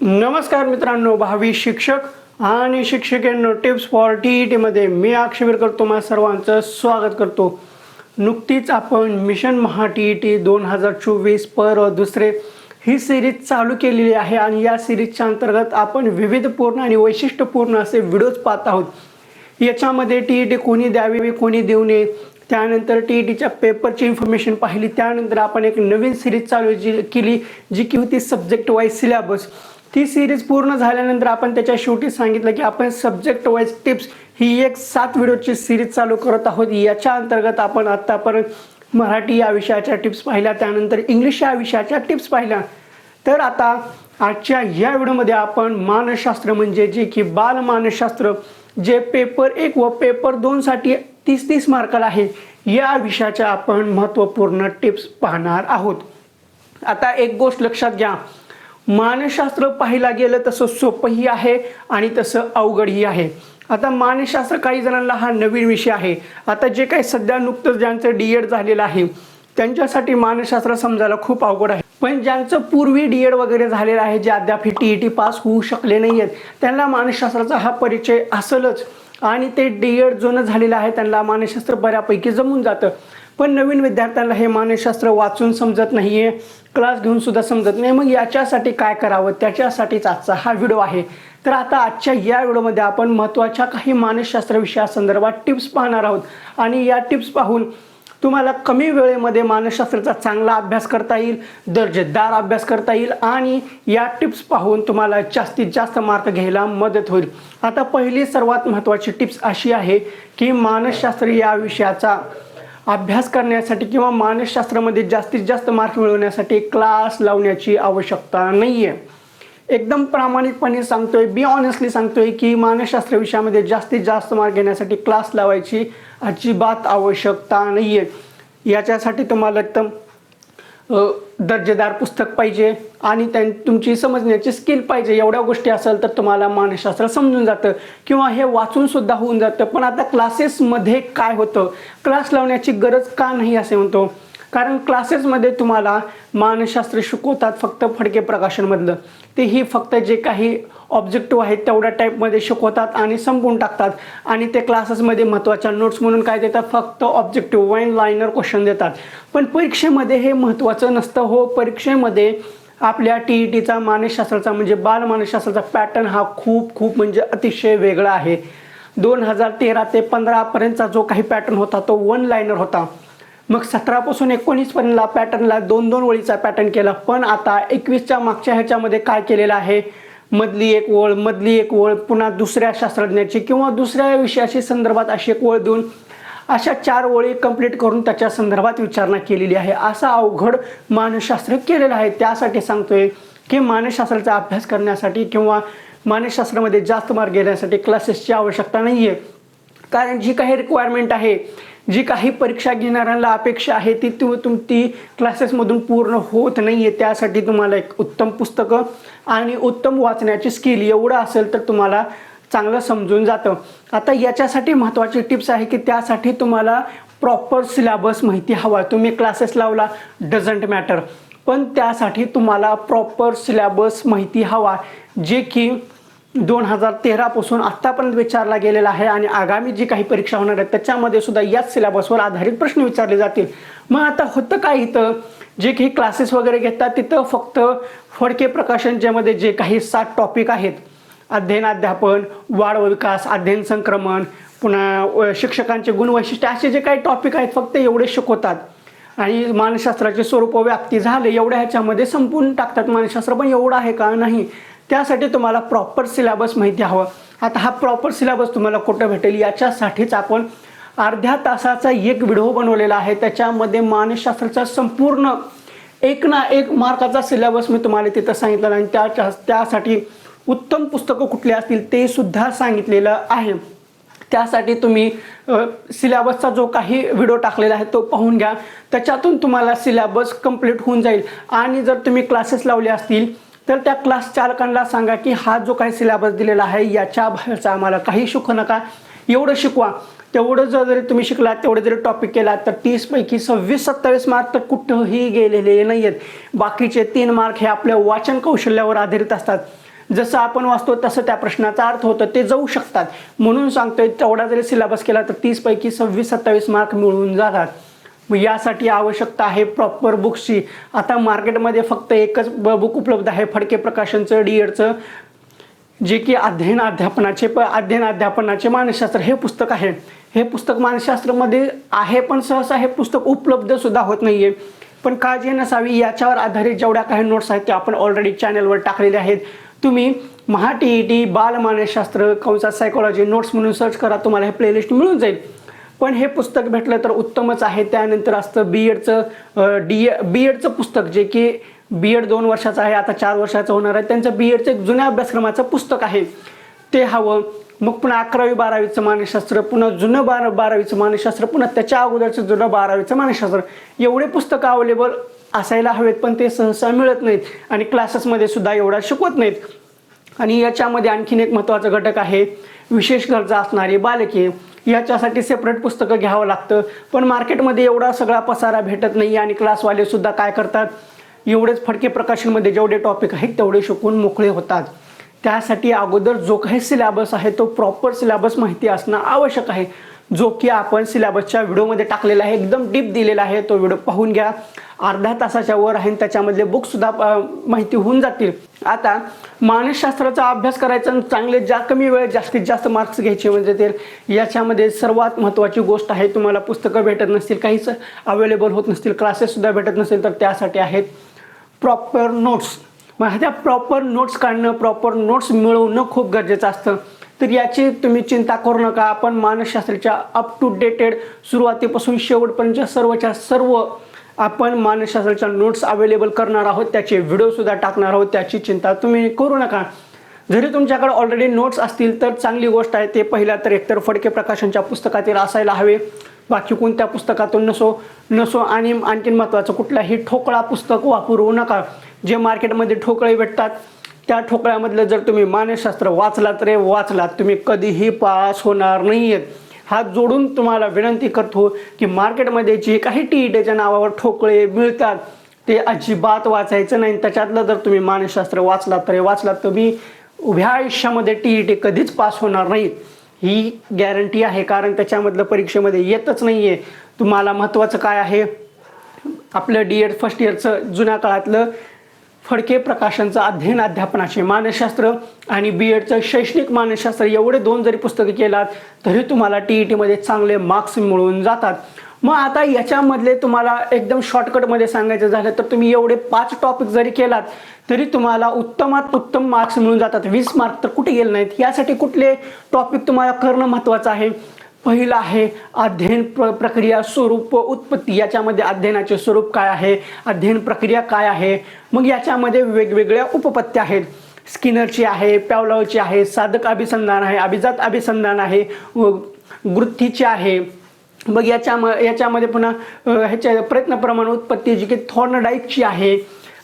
नमस्कार मित्रांनो भावी शिक्षक आणि शिक्षकांनो टिप्स फॉर टी ई टीमध्ये मी अक्षवीर करतो तुम्हा सर्वांचं स्वागत करतो. नुकतीच आपण mission Maha T E T दोन हजार चोवीस पर दुसरे ही सिरीज चालू केलेली आहे आणि या सिरीजच्या अंतर्गत आपण विविधपूर्ण आणि वैशिष्ट्यपूर्ण असे व्हिडिओज पाहत आहोत. याच्यामध्ये टी ई टी कोणी द्यावी कोणी देऊ नये त्यानंतर टी ई टीच्या पेपरची इन्फॉर्मेशन पाहिली त्यानंतर आपण एक नवीन सिरीज चालू जी केली जी की होती सब्जेक्ट वाईज सिलेबस ती सिरीज पूर्ण झाल्यानंतर आपण त्याच्या शेवटी सांगितलं की आपण सब्जेक्ट वाईज टिप्स ही एक सात व्हिडिओची सिरीज चालू करत आहोत. याच्या अंतर्गत आपण आत्तापर्यंत मराठी या विषयाच्या टिप्स पाहिल्या. त्यानंतर इंग्लिश या विषयाच्या टिप्स पाहिल्या. तर आता आजच्या या व्हिडिओमध्ये आपण मानसशास्त्र म्हणजे जे की बालमानसशास्त्र जे पेपर एक व पेपर दोनसाठी तीस तीस मार्काला आहे या विषयाच्या आपण महत्त्वपूर्ण टिप्स पाहणार आहोत. आता एक गोष्ट लक्षात घ्या. मानसशास्त्र पाहायला गेलं तसं सोपंही आहे आणि तसं अवघडही आहे. आता मानसशास्त्र काही जणांना हा नवीन विषय आहे. आता जे काही सध्या नुकतंच ज्यांचं डी एड झालेलं आहे त्यांच्यासाठी मानसशास्त्र समजायला खूप अवघड आहे. पण ज्यांचं पूर्वी डी एड वगैरे झालेलं आहे जे अद्याप टी ई टी पास होऊ शकले नाही आहेत त्यांना मानसशास्त्राचा हा परिचय असेलच. आणि ते डी एड जोनं झालेलं आहे त्यांना मानसशास्त्र बऱ्यापैकी जमून जातं. पण नवीन विद्यार्थ्यांना हे मानसशास्त्र वाचून समजत नाही आहे क्लास घेऊन सुद्धा समजत नाही. मग याच्यासाठी काय करावं? त्याच्यासाठीच आजचा हा व्हिडिओ आहे. तर आता आजच्या या व्हिडिओमध्ये आपण महत्त्वाच्या काही मानसशास्त्र विषयासंदर्भात टिप्स पाहणार आहोत. आणि या टिप्स पाहून तुम्हाला कमी वेळेमध्ये मानसशास्त्राचा चांगला अभ्यास करता येईल दर्जेदार अभ्यास करता येईल आणि या टिप्स पाहून तुम्हाला जास्तीत जास्त मार्क घ्यायला मदत होईल. आता पहिली सर्वात महत्त्वाची टिप्स अशी आहे की मानसशास्त्र या विषयाचा अभ्यास करण्यासाठी किंवा मानसशास्त्रामध्ये जास्तीत जास्त मार्क मिळवण्यासाठी क्लास लावण्याची आवश्यकता नाही आहे एकदम प्रामाणिकपणे सांगतोय बी ऑनेस्टली सांगतोय की मानसशास्त्र विषयामध्ये जास्तीत जास्त मार्क घेण्यासाठी क्लास लावायची अजिबात आवश्यकता नाही आहे याच्यासाठी तुम्हाला एकदम दर्जेदार पुस्तक पाहिजे आणि त्या तुमची समजण्याची स्किल पाहिजे. एवढ्या गोष्टी असेल तर तुम्हाला मानसशास्त्र समजून जातं किंवा हे वाचून सुद्धा होऊन जातं. पण आता क्लासेसमध्ये काय होतं? क्लास लावण्याची गरज का नाही असे म्हणतो? कारण क्लासेसमध्ये तुम्हाला मानसशास्त्र शिकवतात फक्त फडके प्रकाशनमधलं. तेही फक्त जे काही ऑब्जेक्टिव्ह आहेत तेवढ्या टाईपमध्ये शिकवतात आणि संपवून टाकतात. आणि ते क्लासेसमध्ये महत्त्वाच्या नोट्स म्हणून काय देतात? फक्त ऑब्जेक्टिव्ह वन लायनर क्वेश्चन देतात. पण परीक्षेमध्ये हे महत्त्वाचं नसतं हो. परीक्षेमध्ये आपल्या टी ई टीचा मानसशास्त्राचा म्हणजे बाल मानसशास्त्राचा पॅटर्न हा खूप खूप म्हणजे अतिशय वेगळा आहे. दोन हजार तेरा ते पंधरापर्यंतचा जो काही पॅटर्न होता तो वन लायनर होता. मग सतरापासून एकोणीसपर्यंतला पॅटर्नला दोन दोन ओळीचा पॅटर्न केला. पण आता एकवीसच्या मागच्या ह्याच्यामध्ये काय केलेलं आहे? मधली एक ओळ मधली एक ओळ पुन्हा दुसऱ्या शास्त्रज्ञाची किंवा दुसऱ्या विषयाशी संदर्भात अशी एक ओळ देऊन अशा चार ओळी कंप्लीट करून त्याच्या संदर्भात विचारणा केलेली आहे. असा अवघड मानसशास्त्र केलेलं आहे. त्यासाठी सांगतोय की मानसशास्त्राचा अभ्यास करण्यासाठी किंवा मानसशास्त्रामध्ये जास्त मार्ग घेण्यासाठी क्लासेसची आवश्यकता नाही आहे कारण जी काही रिक्वायरमेंट आहे जी काही परीक्षा घेणाऱ्यांना अपेक्षा आहे ती तु तुम ती क्लासेसमधून पूर्ण होत नाही आहे त्यासाठी तुम्हाला एक उत्तम पुस्तकं आणि उत्तम वाचण्याची स्किल एवढं असेल तर तुम्हाला चांगलं समजून जातं. आता याच्यासाठी महत्त्वाची टिप्स आहे की त्यासाठी तुम्हाला प्रॉपर सिलेबस माहिती हवा. तुम्ही क्लासेस लावला डझंट मॅटर पण त्यासाठी तुम्हाला प्रॉपर सिलेबस माहिती हवा. जे की दोन हजार तेरापासून आत्तापर्यंत विचारला गेलेला आहे आणि आगामी जी काही परीक्षा होणार आहेत त्याच्यामध्ये सुद्धा याच सिलेबसवर आधारित प्रश्न विचारले जातील. मग आता होतं काय इथं? जे काही क्लासेस वगैरे घेतात तिथं फक्त फडके प्रकाशन ज्यामध्ये जे काही सात टॉपिक आहेत. अध्ययन अध्यापन वाढ व विकास अध्ययन संक्रमण पुन्हा शिक्षकांचे गुणवैशिष्ट्य असे जे काही टॉपिक आहेत फक्त एवढे शिकवतात. आणि मानसशास्त्राचे स्वरूप व्याप्ती झाले एवढ्या ह्याच्यामध्ये संपून टाकतात. मानसशास्त्र पण एवढं आहे का? नाही. त्यासाठी तुम्हाला प्रॉपर सिलेबस माहिती हवं. आता हा प्रॉपर सिलेबस तुम्हाला कुठं भेटेल? याच्यासाठीच आपण अर्ध्या तासाचा एक व्हिडिओ बनवलेला आहे. त्याच्यामध्ये मानसशास्त्राचा संपूर्ण एक ना एक मार्काचा सिलेबस मी तुम्हाला तिथं सांगितलं आणि त्या त्यासाठी उत्तम पुस्तकं कुठली असतील ते सुद्धा सांगितलेलं आहे. त्यासाठी तुम्ही सिलेबसचा जो काही व्हिडिओ टाकलेला आहे तो पाहून घ्या. त्याच्यातून तुम्हाला सिलेबस कंप्लीट होऊन जाईल. आणि जर तुम्ही क्लासेस लावले असतील तर त्या क्लास चालकांना सांगा की हा जो काही सिलेबस दिलेला आहे याच्या बाहेरचा आम्हाला काही शिकू नका. एवढं शिकवा. तेवढं जर जरी तुम्ही शिकलात तेवढं जरी टॉपिक केलात तर तीसपैकी सव्वीस सत्तावीस मार्क तर कुठंही गेलेले नाही आहेत बाकीचे तीन मार्क हे आपल्या वाचन कौशल्यावर आधारित असतात. जसं आपण वाचतो तसं त्या प्रश्नाचा अर्थ होतं ते जाऊ शकतात. म्हणून सांगतोय तेवढा जरी सिलेबस केला तर तीसपैकी सव्वीस सत्तावीस मार्क मिळून जातात. मग यासाठी आवश्यकता आहे प्रॉपर बुक्सची आता मार्केटमध्ये फक्त एकच बुक उपलब्ध आहे फडके प्रकाशनचं डी एडचं जे की अध्ययन अध्यापनाचे प अध्ययन अध्यापनाचे मानसशास्त्र. हे पुस्तक आहे. हे पुस्तक मानसशास्त्रामध्ये आहे पण सहसा हे पुस्तक उपलब्धसुद्धा होत नाही आहे पण काळजी नसावी याच्यावर आधारित जेवढ्या काही नोट्स आहेत त्या आपण ऑलरेडी चॅनलवर टाकलेले आहेत. तुम्ही महा टी ई टी बाल मानसशास्त्र कंसात सायकोलॉजी नोट्स म्हणून सर्च करा तुम्हाला हे प्लेलिस्ट मिळून जाईल. पण हे पुस्तक भेटलं तर उत्तमच आहे. त्यानंतर असतं बी एडचं डी बी एडचं पुस्तक जे की बी एड दोन वर्षाचं आहे आता चार वर्षाचं होणार आहे. त्यांचं बी एडचं एक जुन्या अभ्यासक्रमाचं पुस्तक आहे. ते हवं. मग पुन्हा अकरावी बारावीचं मानसशास्त्र पुन्हा जुनं बारा बारावीचं मानसशास्त्र पुन्हा त्याच्या अगोदरचं जुनं बारावीचं मानसशास्त्र. एवढे पुस्तकं अवेलेबल असायला हवेत पण ते सहसा मिळत नाहीत आणि क्लासेसमध्ये सुद्धा एवढा शिकवत नाहीत. आणि याच्यामध्ये आणखीन एक महत्त्वाचा घटक आहे. विशेष गरजा असणारी बालके. याच्यासाठी सेपरेट पुस्तकं घ्यावं लागतं. पण मार्केटमध्ये एवढा सगळा पसारा भेटत नाही आणि क्लासवाले सुद्धा काय करतात? एवढेच फडके प्रकाशनमध्ये जेवढे टॉपिक आहेत तेवढे शिकून मोकळे होतात. त्यासाठी अगोदर जो काही सिलेबस आहे तो प्रॉपर सिलेबस माहिती असणं आवश्यक आहे. जो की आपण सिलेबसच्या व्हिडिओमध्ये टाकलेला आहे एकदम डीप दिलेला आहे तो व्हिडिओ पाहून घ्या. अर्ध्या तासाच्या वर आहे आणि त्याच्यामधले बुकसुद्धा अ, माहिती होऊन जातील. आता मानसशास्त्राचा अभ्यास करायचा आणि चांगले ज्या कमी वेळ जास्तीत जास्त मार्क्स घ्यायचे म्हणजे ते याच्यामध्ये सर्वात महत्त्वाची गोष्ट आहे तुम्हाला पुस्तकं भेटत नसतील काहीच अवेलेबल होत नसतील क्लासेससुद्धा भेटत नसेल तर त्यासाठी आहेत प्रॉपर नोट्स मग त्या प्रॉपर नोट्स काढणं प्रॉपर नोट्स मिळवणं खूप गरजेचं असतं. तर याची तुम्ही चिंता करू नका. आपण मानसशास्त्राच्या अप टू डेटेड सुरुवातीपासून शेवटपर्यंत सर्वच्या सर्व आपण मानसशास्त्राच्या नोट्स अवेलेबल करणार आहोत त्याचे व्हिडिओसुद्धा टाकणार आहोत त्याची चिंता तुम्ही करू नका. जरी तुमच्याकडे ऑलरेडी नोट्स असतील तर चांगली गोष्ट आहे ते पहिला तर एकतर फडके प्रकाशनच्या पुस्तकातील असायला हवे. बाकी कोणत्या पुस्तकातून नसो नसो आणि आणखीन महत्त्वाचं कुठलाही ठोकळा पुस्तक वापरू नका. जे मार्केटमध्ये ठोकळे भेटतात त्या ठोकळ्यामधलं जर तुम्ही मानसशास्त्र वाचलात रे वाचलात तुम्ही कधीही पास होणार नाही आहेत हात जोडून तुम्हाला विनंती करतो की मार्केटमध्ये जे काही टी ईटीच्या नावावर ठोकळे मिळतात ते अजिबात वाचायचं नाही. त्याच्यातलं जर तुम्ही मानसशास्त्र वाचलात तर वाचलात तुम्ही उभ्या आयुष्यामध्ये टी ई टी कधीच पास होणार नाही. ही गॅरंटी आहे कारण त्याच्यामधलं परीक्षेमध्ये येतच नाही आहे तुम्हाला महत्त्वाचं काय आहे? आपलं डी एड फर्स्ट इयरचं जुन्या काळातलं फडके प्रकाशनचं अध्ययन अध्यापनाचे मानसशास्त्र आणि बी एडचं शैक्षणिक मानसशास्त्र एवढे दोन जरी पुस्तकं केलात तरी तुम्हाला टी ई टीमध्ये चांगले मार्क्स मिळून जातात. मग आता याच्यामधले तुम्हाला एकदम शॉर्टकटमध्ये सांगायचं झालं तर तुम्ही एवढे पाच टॉपिक जरी केलात तरी तुम्हाला उत्तमात उत्तम मार्क्स मिळून जातात. वीस मार्क तर कुठे गेले नाहीत? यासाठी कुठले टॉपिक तुम्हाला करणं महत्त्वाचं आहे? पहिलं आहे अध्ययन प्र प्रक्रिया स्वरूप उत्पत्ती. याच्यामध्ये अध्ययनाचे स्वरूप काय आहे? अध्ययन प्रक्रिया काय आहे? मग याच्यामध्ये वेगवेगळ्या उपपत्त्या आहेत. स्किनरची आहे पॅवलावची आहे साधक अभिसंधान आहे अभिजात अभिसंधान आहे व वृत्तीची आहे. मग याच्या याच्यामध्ये पुन्हा ह्याच्या प्रयत्न प्रमाण उत्पत्ती जी की थॉर्नडाईकची आहे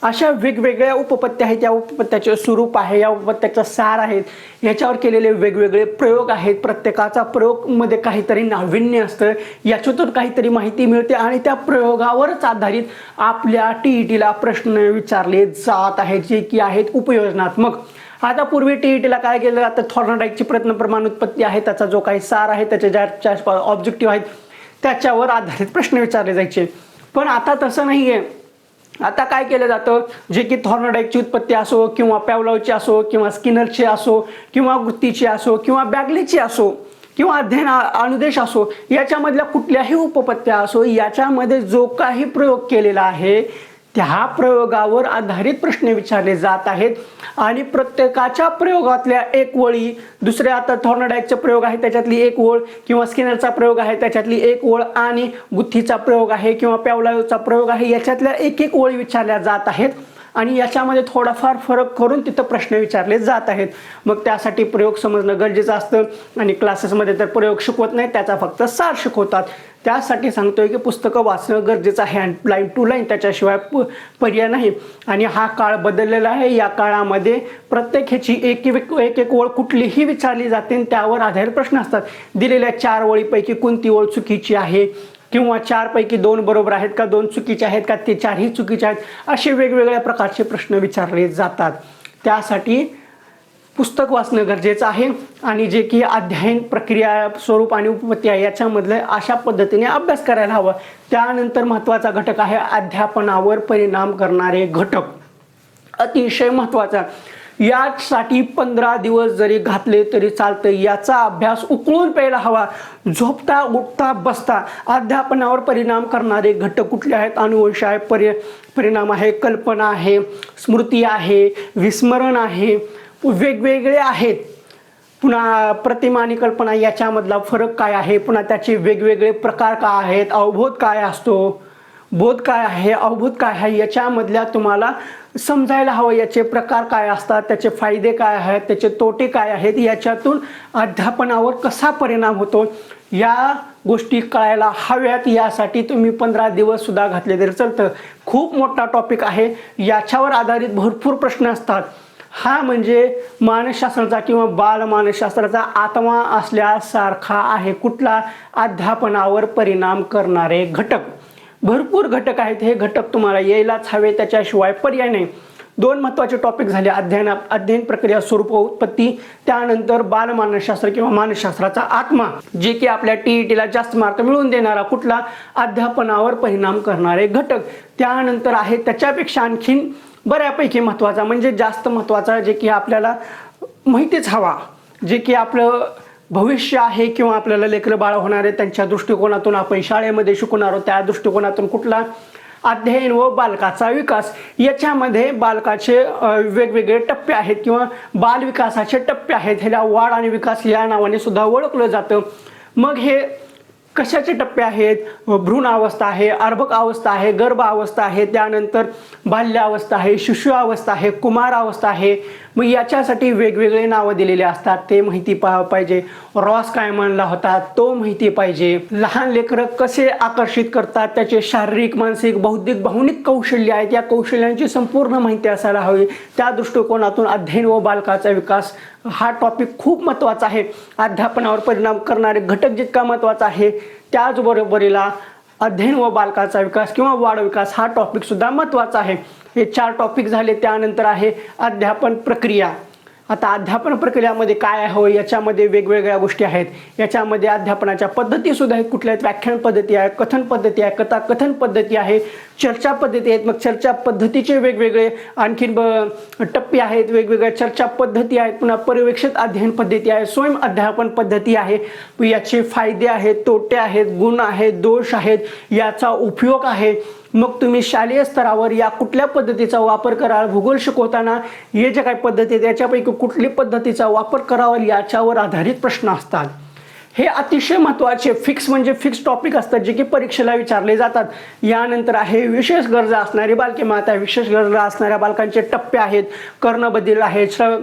अशा वेगवेगळ्या उपपत्त्या आहेत या उपपत्त्याचे स्वरूप आहे या उपपत्त्याचा सार आहेत याच्यावर केलेले वेगवेगळे प्रयोग आहेत. प्रत्येकाचा प्रयोगमध्ये काहीतरी नाविन्य असतं. याच्यातून काहीतरी माहिती मिळते आणि त्या प्रयोगावरच आधारित आपल्या टी ई टीला प्रश्न विचारले जात आहेत जे की आहेत उपयोजनात्मक. आता पूर्वी टी ई टीला काय केलं आता थॉर्नाडाईकची प्रयत्न प्रमाण उत्पत्ती आहे. त्याचा जो काही सार आहे त्याचे ज्या ऑब्जेक्टिव्ह आहेत त्याच्यावर आधारित प्रश्न विचारले जायचे. पण आता तसं नाही आहे आता काय केलं जातं? जे की थॉर्नडाईकची उत्पत्ती असो किंवा पॅवलावची असो किंवा स्किनरची असो किंवा वृत्तीची असो किंवा बॅगलीची असो किंवा अध्ययन अनुदेश असो याच्यामधल्या कुठल्याही उपपत्त्या असो याच्यामध्ये जो काही प्रयोग केलेला आहे त्या प्रयोगावर आधारित प्रश्न विचारले जात आहेत. आणि प्रत्येकाच्या प्रयोगातल्या एक वळी दुसऱ्या आता थॉर्नडाईकचा प्रयोग आहे त्याच्यातली एक ओळ किंवा स्किनरचा प्रयोग आहे त्याच्यातली एक ओळ आणि गुत्थीचा प्रयोग आहे किंवा पॅवलायोचा प्रयोग आहे याच्यातल्या एक एक ओळी विचारल्या जात आहेत. आणि याच्यामध्ये थोडाफार फरक करून तिथं प्रश्न विचारले जात आहेत. मग त्यासाठी प्रयोग समजणं गरजेचं असतं आणि क्लासेसमध्ये तर प्रयोग शिकवत नाही त्याचा फक्त सार शिकवतात. त्यासाठी सांगतोय की पुस्तकं वाचणं गरजेचं आहे आणि लाईन टू लाईन त्याच्याशिवाय प पर्याय नाही. आणि हा काळ बदललेला आहे. या काळामध्ये प्रत्येक ह्याची एक एक एक एक ओळ कुठलीही विचारली जाते आणि त्यावर आधारित प्रश्न असतात. दिलेल्या चार ओळीपैकी कोणती ओळ चुकीची आहे? किंवा चारपैकी दोन बरोबर आहेत का दोन चुकीचे आहेत का ते चारही चुकीचे आहेत असे वेगवेगळ्या प्रकारचे प्रश्न विचारले जातात. त्यासाठी पुस्तक वाचणं गरजेचं आहे आणि जे की अध्ययन प्रक्रिया स्वरूप आणि उपपत्ती आहे याच्यामधलं अशा पद्धतीने अभ्यास करायला हवा. त्यानंतर महत्त्वाचा घटक आहे अध्यापनावर परिणाम करणारे घटक. अतिशय महत्त्वाचा. यासाठी पंधरा दिवस जरी घातले तरी चालतं याचा अभ्यास उकळून प्यायला हवा. झोपता उठता बसता अध्यापनावर परिणाम करणारे घटक कुठले आहेत? अनुवंश आहे परि परिणाम आहे कल्पना आहे स्मृती आहे विस्मरण आहे वेगवेगळे आहेत. पुन्हा प्रतिमा आणि कल्पना याच्यामधला फरक काय आहे? पुन्हा त्याचे वेगवेगळे प्रकार काय आहेत? अवबोध काय असतो? बोध काय आहे? अवबोध काय आहे? याच्यामधल्या तुम्हाला समजायला हवं याचे प्रकार काय असतात त्याचे फायदे काय आहेत त्याचे तोटे काय आहेत याच्यातून अध्यापनावर कसा परिणाम होतो या गोष्टी कळायला हव्यात यासाठी तुम्ही पंधरा दिवससुद्धा घातले तरी चालतं. खूप मोठा टॉपिक आहे याच्यावर आधारित भरपूर प्रश्न असतात. हा म्हणजे मानसशास्त्राचा किंवा बाल मानसशास्त्राचा आत्मा असल्यासारखा आहे कुठला अध्यापनावर परिणाम करणारे घटक. भरपूर घटक आहेत. हे घटक तुम्हाला यायलाच हवे. त्याच्याशिवाय पर्याय नाही. दोन महत्त्वाचे टॉपिक झाले. अध्ययन अध्ययन प्रक्रिया स्वरूप उत्पत्ती. त्यानंतर बालमानसशास्त्र किंवा मानसशास्त्राचा आत्मा जे की आपल्या टी ई टीला जास्त मार्क मिळवून देणारा कुठला अध्यापनावर परिणाम करणारे घटक. त्यानंतर आहे त्याच्यापेक्षा आणखीन बऱ्यापैकी महत्त्वाचा म्हणजे जास्त महत्त्वाचा जे की आपल्याला माहितीच हवा. जे की आपलं भविष्य आहे किंवा आपल्याला लेकरं बाळ होणार आहे त्यांच्या दृष्टिकोनातून आपण शाळेमध्ये शिकवणार आहोत त्या दृष्टिकोनातून कुठला अध्ययन व बालकाचा विकास. याच्यामध्ये बालकाचे वेगवेगळे टप्पे आहेत किंवा बालविकासाचे टप्पे आहेत. ह्याला वाढ आणि विकास या नावाने सुद्धा ओळखलं जातं. मग हे कशाचे टप्पे आहेत? भ्रूण अवस्था आहे अर्भक अवस्था आहे गर्भ अवस्था आहे त्यानंतर बाल्यावस्था आहे शिशु अवस्था आहे कुमार अवस्था आहे. मग याच्यासाठी वेगवेगळे नावं दिलेले असतात. ते माहिती पा पाहिजे. रॉस काय म्हणला होता? तो माहिती पाहिजे. लहान लेकरं कसे आकर्षित करतात? त्याचे शारीरिक मानसिक बौद्धिक भावनिक कौशल्य आहेत. या कौशल्यांची संपूर्ण माहिती असायला हवी. त्या दृष्टिकोनातून अध्ययन व बालकाचा विकास हा टॉपिक खूप महत्त्वाचा आहे. अध्यापनावर परिणाम करणारे घटक जितका महत्त्वाचा आहे त्याचबरोबरीला अध्ययन व बालकाचा विकास किंवा वाढ विकास हा टॉपिकसुद्धा महत्त्वाचा आहे. हे चार टॉपिक झाले त्यानंतर आहे अध्यापन प्रक्रिया. आता अध्यापन प्रक्रियामध्ये काय आहे? याच्यामध्ये वेगवेगळ्या गोष्टी आहेत. याच्यामध्ये अध्यापनाच्या पद्धतीसुद्धा आहेत. कुठल्या आहेत? व्याख्यान पद्धती आहे कथन पद्धती आहे कथा कथन पद्धती आहे चर्चा पद्धती आहेत. मग चर्चा पद्धतीचे वेगवेगळे आणखीन ब टप्पे आहेत. वेगवेगळ्या चर्चा पद्धती आहेत. पुन्हा पर्यवेक्षित अध्ययन पद्धती आहे. स्वयं अध्यापन पद्धती आहे. याचे फायदे आहेत तोटे आहेत गुण आहेत दोष आहेत. याचा उपयोग आहे. मग तुम्ही शालेय स्तरावर या कुठल्या पद्धतीचा वापर कराल? भूगोल शिकवताना हे जे काही पद्धती आहेत याच्यापैकी कुठली पद्धतीचा वापर करावा याच्यावर आधारित प्रश्न असतात. हे अतिशय महत्त्वाचे फिक्स म्हणजे फिक्स टॉपिक असतात जे की परीक्षेला विचारले जातात. यानंतर आहे विशेष गरजा असणारी बालके माता विशेष गरजा असणाऱ्या बालकांचे टप्पे आहेत. कर्णबदील आहेत श्र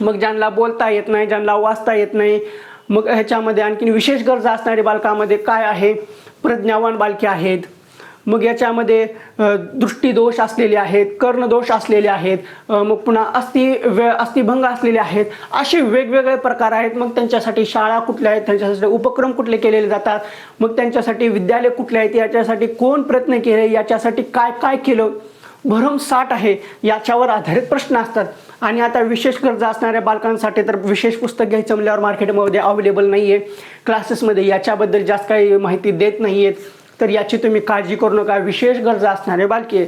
मग ज्यांना बोलता येत नाही ज्यांना वाचता येत नाही मग ह्याच्यामध्ये आणखीन विशेष गरजा असणारे बालकामध्ये काय आहे? प्रज्ञावान बालके आहेत. मग याच्यामध्ये दृष्टीदोष असलेले आहेत कर्णदोष असलेले आहेत मग पुन्हा अस्थि अस्थिभंग असलेले आहेत असे वेगवेगळे प्रकार आहेत. मग त्यांच्यासाठी शाळा कुठल्या आहेत त्यांच्यासाठी उपक्रम कुठले केलेले जातात मग त्यांच्यासाठी विद्यालय कुठले आहेत याच्यासाठी कोण प्रयत्न केले याच्यासाठी काय काय केलं? भरमसाठ आहे याच्यावर आधारित प्रश्न असतात. आणि आता विशेष गरज असणाऱ्या बालकांसाठी तर विशेष पुस्तक घ्यायचं म्हणल्यावर मार्केटमध्ये अवेलेबल नाही आहे क्लासेसमध्ये याच्याबद्दल जास्त काही माहिती देत नाही आहेत तर याची तुम्ही काळजी करू नका. विशेष गरजा असणारे बालके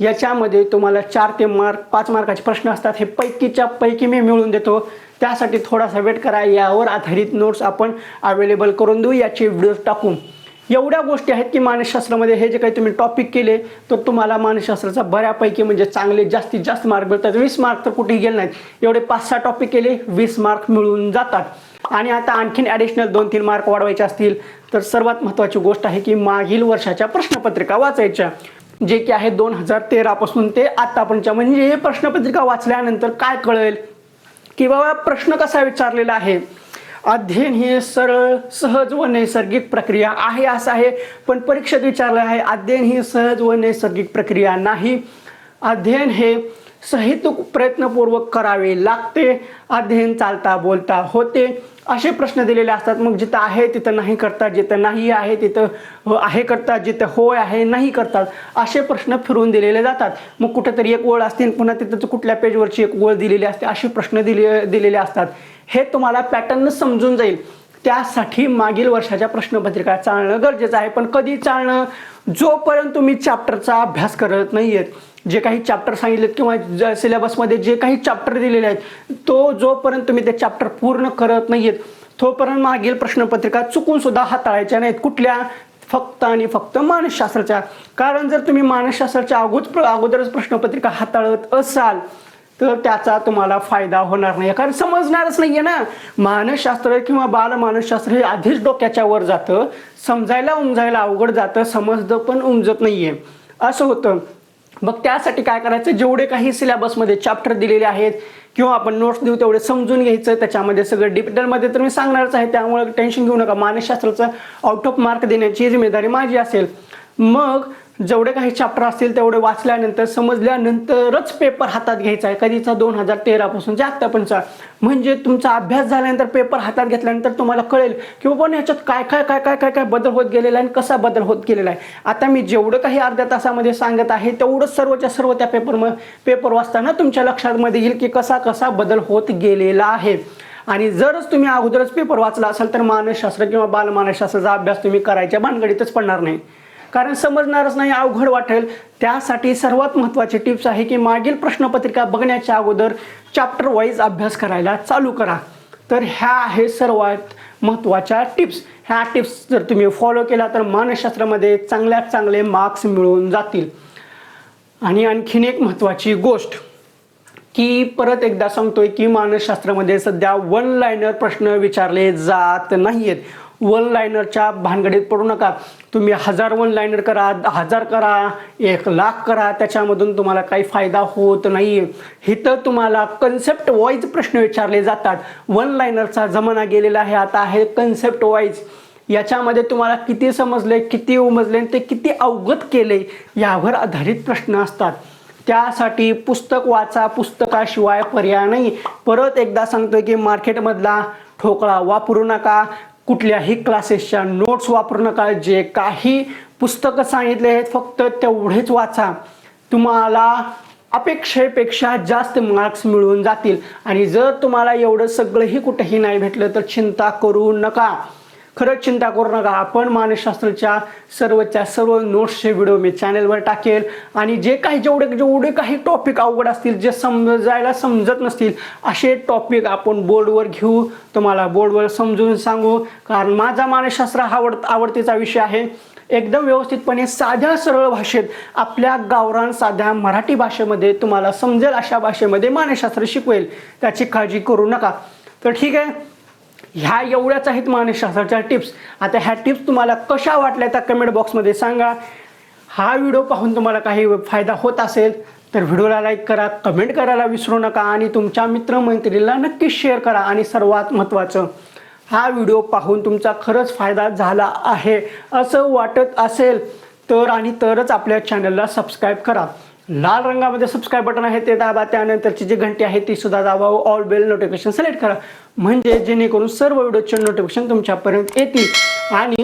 याच्यामध्ये तुम्हाला चार ते मार्क पाच मार्काचे प्रश्न असतात. हे पैकीच्या पैकी मी मिळवून देतो. त्यासाठी थोडासा वेट करा. यावर आधारित नोट्स आपण अवेलेबल करून देऊ. याचे व्हिडिओज टाकू. एवढ्या गोष्टी आहेत की मानसशास्त्रामध्ये हे जे काही तुम्ही टॉपिक केले तर तुम्हाला मानसशास्त्राचा बऱ्यापैकी म्हणजे चांगले जास्तीत जास्त मार्क मिळतात. वीस मार्क तर कुठेही गेले नाहीत. एवढे पाच सहा टॉपिक केले वीस मार्क मिळून जातात. आणि आता आणखीन ॲडिशनल दोन तीन मार्क वाढवायचे असतील तर सर्वात महत्त्वाची गोष्ट आहे की मागील वर्षाच्या प्रश्नपत्रिका वाचायच्या. जे की आहे दोन हजार तेरापासून ते आत्तापर्यंतच्या म्हणजे हे प्रश्नपत्रिका वाचल्यानंतर काय कळेल? की बाबा प्रश्न कसा विचारलेला आहे? अध्ययन ही सरळ सहज व नैसर्गिक प्रक्रिया आहे असं आहे. पण परीक्षेत विचारलं आहे अध्ययन ही सहज व नैसर्गिक प्रक्रिया नाही. अध्ययन हे सहितूक प्रयत्नपूर्वक करावे लागते. अध्ययन चालता बोलता होते. असे प्रश्न दिलेले असतात मग जिथं आहे तिथं नाही करतात जिथं नाही आहे तिथं आहे करतात जिथं होय आहे नाही करतात असे प्रश्न फिरवून दिलेले जातात. मग कुठेतरी एक ओळ असते पुन्हा तिथं कुठल्या पेजवरची एक ओळ दिलेली असते असे प्रश्न दिले दिलेले असतात. हे तुम्हाला पॅटर्न समजून जाईल. त्यासाठी मागील वर्षाच्या प्रश्नपत्रिका चालणं गरजेचं आहे. पण कधी चालणं? जोपर्यंत तुम्ही चॅप्टरचा अभ्यास करत नाही आहेत जे काही चॅप्टर सांगितलेत किंवा ज सिलेबसमध्ये जे काही चॅप्टर दिलेले आहेत तो जोपर्यंत तुम्ही ते चॅप्टर पूर्ण करत नाही आहेत तोपर्यंत मागील प्रश्नपत्रिका चुकून सुद्धा हाताळायच्या नाहीत कुठल्या? फक्त आणि फक्त मानसशास्त्राच्या. कारण जर तुम्ही मानसशास्त्राच्या अगोद अगोदरच प्रश्नपत्रिका हाताळत असाल तर त्याचा तुम्हाला फायदा होणार नाही कारण समजणारच नाही आहे ना. मानसशास्त्र किंवा बालमानसशास्त्र हे आधीच डोक्याच्या वर जातं समजायला उमजायला अवघड जातं समजतं पण उमजत आहे असं होतं. मग त्यासाठी काय करायचं? जेवढे काही सिलेबसमध्ये चॅप्टर दिलेले आहेत किंवा आपण नोट्स देऊ तेवढे समजून घ्यायचं. त्याच्यामध्ये सगळं डिटेलमध्ये तर मी सांगणारच आहे. त्यामुळे टेन्शन घेऊ नका. मानसशास्त्राचं आउट ऑफ मार्क देण्याची जिम्मेदारी माझी असेल. मग जेवढे काही चॅप्टर असतील तेवढे वाचल्यानंतर समजल्यानंतरच पेपर हातात घ्यायचा आहे. कधीचा? दोन हजार तेरापासूनचा आत्तापर्यंतचा म्हणजे तुमचा अभ्यास झाल्यानंतर पेपर हातात घेतल्यानंतर तुम्हाला कळेल की बाबा ह्याच्यात काय काय काय काय काय काय बदल होत गेलेला आहे आणि कसा बदल होत गेलेला आहे. आता मी जेवढं काही अर्ध्या तासामध्ये सांगत आहे तेवढं सर्वच्या सर्व त्या पेपर पेपर वाचताना तुमच्या लक्षामध्ये येईल की कसा कसा बदल होत गेलेला आहे. आणि जरच तुम्ही अगोदरच पेपर वाचला असाल तर मानसशास्त्र किंवा बालमानसशास्त्राचा अभ्यास तुम्ही करायच्या भानगडीतच पडणार नाही. कारण समजणारच नाही अवघड वाटेल. त्यासाठी सर्वात महत्त्वाची टिप्स आहे की मागील प्रश्नपत्रिका बघण्याच्या अगोदर चॅप्टर वाईज अभ्यास करायला चालू करा. तर ह्या आहे सर्वात महत्त्वाच्या टिप्स. ह्या टिप्स जर तुम्ही फॉलो केला तर मानसशास्त्रामध्ये चांगल्यात चांगले मार्क्स मिळून जातील. आणि आणखीन एक महत्त्वाची गोष्ट की परत एकदा सांगतोय की मानसशास्त्रामध्ये सध्या वन लाईनर प्रश्न विचारले जात नाहीयेत. वन लाईनरच्या भानगडीत पडू नका. तुम्ही हजार वन लाईनर करा हजार करा एक लाख करा त्याच्यामधून तुम्हाला काही फायदा होत नाही. इथं तुम्हाला कन्सेप्ट वाईज प्रश्न विचारले जातात. वन लाईनरचा जमाना गेलेला आहे आता आहे कन्सेप्ट वाईज याच्यामध्ये तुम्हाला किती समजले किती उमजले ते किती अवगत केले यावर आधारित प्रश्न असतात. त्यासाठी पुस्तक वाचा पुस्तकाशिवाय पर्याय नाही. परत एकदा सांगतो की मार्केटमधला ठोकळा वापरू नका. कुठल्याही क्लासेसच्या नोट्स वापरू नका. जे काही पुस्तकं सांगितले आहेत फक्त तेवढेच वाचा. तुम्हाला अपेक्षेपेक्षा जास्त मार्क्स मिळून जातील. आणि जर तुम्हाला एवढं सगळंही कुठेही नाही भेटलं तर चिंता करू नका. खरंच चिंता करू नका. आपण मानसशास्त्रच्या सर्वच्या सर्व नोट्सचे व्हिडिओ मी चॅनलवर टाकेल. आणि जे काही जेवढे जेवढे काही टॉपिक अवघड असतील जे समजायला समजत नसतील असे टॉपिक आपण बोर्डवर घेऊ. तुम्हाला बोर्डवर समजून सांगू. कारण माझा मानसशास्त्र आवड आवडतीचा विषय आहे. एकदम व्यवस्थितपणे साध्या सरळ भाषेत आपल्या गावरान साध्या मराठी भाषेमध्ये तुम्हाला समजेल अशा भाषेमध्ये मानसशास्त्र शिकवेल. त्याची काळजी करू नका. तर ठीक आहे. ह्या एवढ्याच आहेत मानसशास्त्राच्या टिप्स. आता ह्या टिप्स तुम्हाला कशा वाटल्या त्या कमेंट बॉक्समध्ये सांगा. हा व्हिडिओ पाहून तुम्हाला काही फायदा होत असेल तर व्हिडिओला लाईक करा कमेंट करायला विसरू नका आणि तुमच्या मित्रमैत्रिणीला नक्कीच शेअर करा आणि सर्वात महत्त्वाचं हा व्हिडिओ पाहून तुमचा खरंच फायदा झाला आहे. असं वाटत असेल तर आणि तरच आपल्या चॅनलला सबस्क्राईब करा. लाल रंगामध्ये सबस्क्राईब बटन आहे ते दाबा. त्यानंतरची जी घंटी आहे ती सुद्धा दाबा ऑल बेल नोटिफिकेशन सिलेक्ट करा. म्हणजे जेणेकरून सर्व व्हिडिओचे नोटिफिकेशन तुमच्यापर्यंत येतील. आणि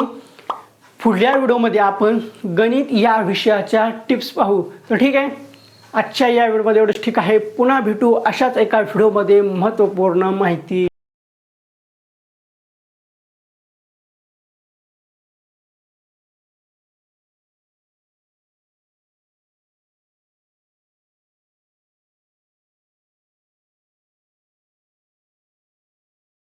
पुढल्या व्हिडिओमध्ये आपण गणित या विषयाच्या टिप्स पाहू. तर ठीक आहे? आजच्या या व्हिडिओमध्ये एवढंच. ठीक आहे? पुन्हा भेटू अशाच एका व्हिडिओमध्ये. महत्त्वपूर्ण माहिती